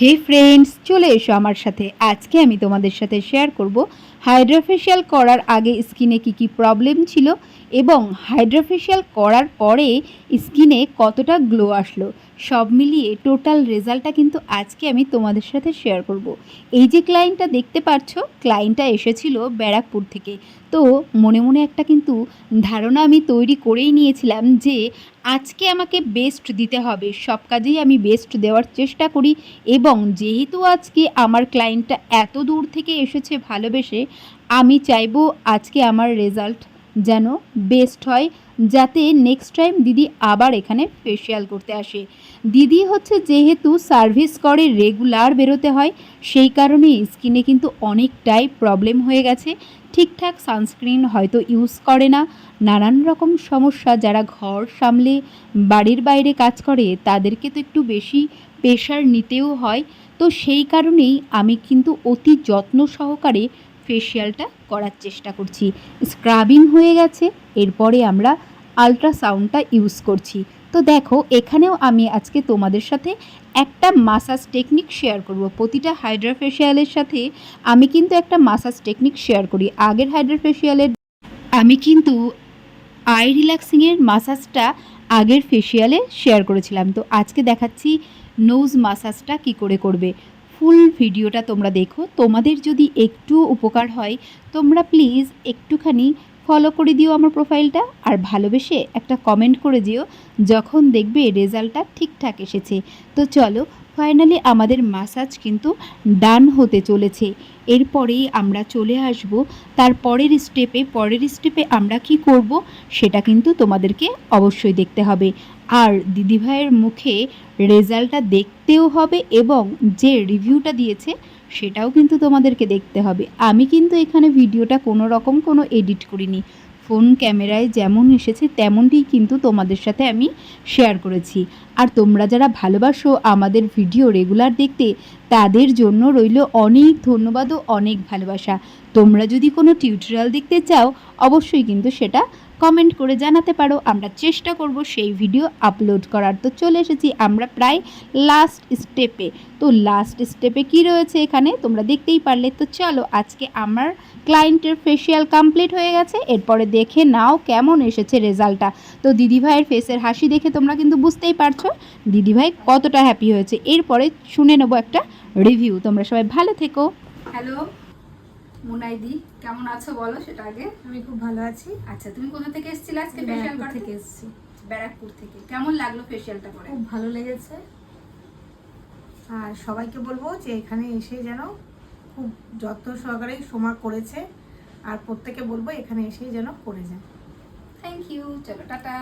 হে friends চলে এসো আমার সাথে। আজকে আমি তোমাদের সাথে শেয়ার করব হাইড্রোফেশিয়াল করার আগে স্কিনে কি কি প্রবলেম ছিল এবং হাইড্রোফেশিয়াল করার পরে স্কিনে কতটা গ্লো আসলো, সব মিলিয়ে টোটাল রেজাল্টটা কিন্তু আজকে আমি তোমাদের সাথে শেয়ার করব। এই যে ক্লায়েন্টটা দেখতে পাচ্ছ, ক্লায়েন্টটা এসেছিল ব্যারাকপুর থেকে। তো মনে মনে একটা কিন্তু ধারণা আমি তৈরি করেই নিয়েছিলাম যে আজকে আমাকে বেস্ট দিতে হবে, সব কাজেই আমি বেস্ট দেওয়ার চেষ্টা করি এবং যেহেতু আজকে আমার ক্লায়েন্টটা এত দূর থেকে এসেছে ভালোবেসে আমি চাইব আজকে আমার রেজাল্ট যেন বেস্ট হয়, যাতে নেক্সট টাইম দিদি আবার এখানে ফেসিয়াল করতে আসে। দিদি হচ্ছে যেহেতু সার্ভিস করে রেগুলার বেরোতে হয়, সেই কারণে স্কিনে কিন্তু অনেকটাই প্রবলেম হয়ে গেছে। ঠিকঠাক সানস্ক্রিন হয়তো ইউজ করে না। নানান রকম সমস্যা, যারা ঘর সামলে বাড়ির বাইরে কাজ করে, তাদেরকে তো একটু বেশি প্রেশার নিতেও হয়। তো সেই কারণেই আমি কিন্তু অতি যত্ন সহকারে ফেসিয়ালটা করার চেষ্টা করছি। স্ক্রাবিং হয়ে গেছে, এরপরে আমরা আলট্রাসাউন্ডটা ইউজ করছি। তো দেখো, এখানেও আমি আজকে তোমাদের সাথে একটা মাসাজ টেকনিক শেয়ার করব। প্রতিটা হাইড্রাফেশিয়ালের সাথে আমি কিন্তু একটা মাসাজ টেকনিক শেয়ার করি। আগের হাইড্রাফেশিয়ালের আমি কিন্তু আই রিল্যাক্সিংয়ের মাসাজটা আগের ফেসিয়ালে শেয়ার করেছিলাম। তো আজকে দেখাচ্ছি নোজ মাসাজটা কি করে করবে। ফুল ভিডিওটা তোমরা দেখো। তোমাদের যদি একটু উপকার হয়, তোমরা প্লিজ একটুখানি ফলো করে দিও আমার প্রোফাইলটা আর ভালোবেসে একটা কমেন্ট করে দিও, যখন দেখবে রেজাল্টটা ঠিকঠাক এসেছে। তো চলো ফাইনালি আমাদের মাসাজ কিন্তু ডান হতে চলেছে। এরপরেই আমরা চলে আসব। তার পরের স্টেপে পরের স্টেপে আমরা কি করব সেটা কিন্তু তোমাদেরকে অবশ্যই দেখতে হবে। আর দিদিভাইয়ের মুখে রেজাল্টটা দেখতেও হবে এবং যে রিভিউটা দিয়েছে সেটাও কিন্তু তোমাদেরকে দেখতে হবে। আমি কিন্তু এখানে ভিডিওটা কোনো রকম কোনো এডিট করিনি। ফোন ক্যামেরায় যেমন এসেছে, তেমনটি কিন্তু তোমাদের সাথে আমি শেয়ার করেছি। আর তোমরা যারা ভালোবাসো আমাদের ভিডিও রেগুলার দেখতে, তাদের জন্য রইল অনেক ধন্যবাদ ও অনেক ভালোবাসা। তোমরা যদি কোনো টিউটোরিয়াল দেখতে চাও, অবশ্যই কিন্তু সেটা কমেন্ট করে জানাতে পারো। আমরা চেষ্টা করব সেই ভিডিও আপলোড করার। তো চলে এসেছি আমরা প্রায় লাস্ট স্টেপে তো লাস্ট স্টেপে কি রয়েছে এখানে? তোমরা দেখতেই পারলে। তো চলো, আজকে আমার ক্লায়েন্টের ফেসিয়াল কমপ্লিট হয়ে গেছে। এরপরে দেখে নাও কেমন এসেছে রেজাল্টটা তো দিদিভাইয়ের ফেসের হাসি দেখে তোমরা কিন্তু বুঝতেই পারছ। দিদিভাই কতটা হ্যাপি হয়েছে। এরপরে শুনে নেব একটা রিভিউ তোমরা সবাই ভালো থেকো। হ্যালো মুনাইদি কেমন আছো বলো সেটা আগে? আমি খুব ভালো আছি। আচ্ছা তুমি কোথা থেকে এসেছিলে আজকে ফেশিয়াল করতে থেকে এসেছি। ব্যারাকপুর থেকে। কেমন লাগল ফেশিয়ালটা করে খুব ভালো লেগেছে। আর সবাইকে বলব যে এখানে এসে যেন খুব যত্ন সহকারে সোমা করেছে। আর প্রত্যেকে বলব এখানে এসে যেন করে যায়। থ্যাংক ইউ চলো টাটা।